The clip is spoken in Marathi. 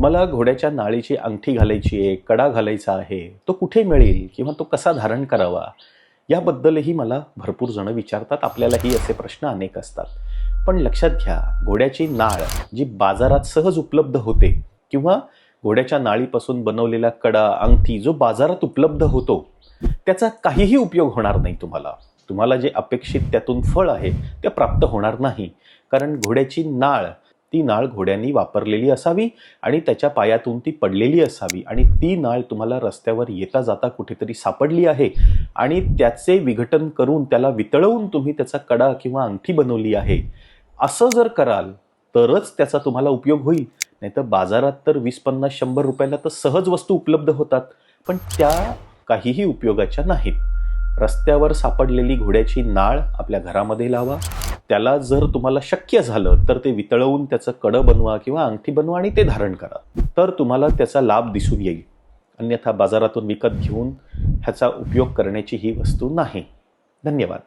मला घोड्याच्या नाळीची अंगठी घालायची आहे कडा घालायचा आहे तो कुठे मिळेल किंवा तो कसा धारण करावा? याबद्दलही मला भरपूर जणं विचारतात आपल्यालाही असे प्रश्न अनेक असतात. पण लक्षात घ्या घोड्याची नाळ जी बाजारात सहज उपलब्ध होते किंवा घोड्याच्या नाळीपासून बनवलेला कडा अंगठी जो बाजारात उपलब्ध होतो त्याचा काहीही उपयोग होणार नाही तुम्हाला. तुम्हाला जे अपेक्षित त्यातून फळ आहे ते प्राप्त होणार नाही. कारण घोड्याची नाळ ती नाळ घोड्यांनी वापरलेली असावी आणि त्याच्या पायातून ती पडलेली असावी. आणि ती नाळ तुम्हाला रस्त्यावर येता जाता कुठेतरी सापडली आहे आणि त्याचे विघटन करून त्याला वितळवून तुम्ही त्याचा कडा किंवा अंगठी बनवली आहे. असं जर कराल तरच त्याचा तुम्हाला उपयोग होईल. नाही तर बाजारात तर वीस पन्नास शंभर रुपयाला तर सहज वस्तू उपलब्ध होतात. पण त्या काहीही उपयोगाच्या नाहीत. रस्त्यावर सापडलेली घोड्याची नाळ आपल्या घरामध्ये लावा. त्याला जर तुम्हाला शक्य झालं तर ते वितळवून त्याचं कडं बनवा किंवा अंगठी बनवा आणि ते धारण करा. तर तुम्हाला त्याचा लाभ दिसून येईल. अन्यथा बाजारातून विकत घेऊन ह्याचा उपयोग करण्याची ही वस्तू नाही. धन्यवाद.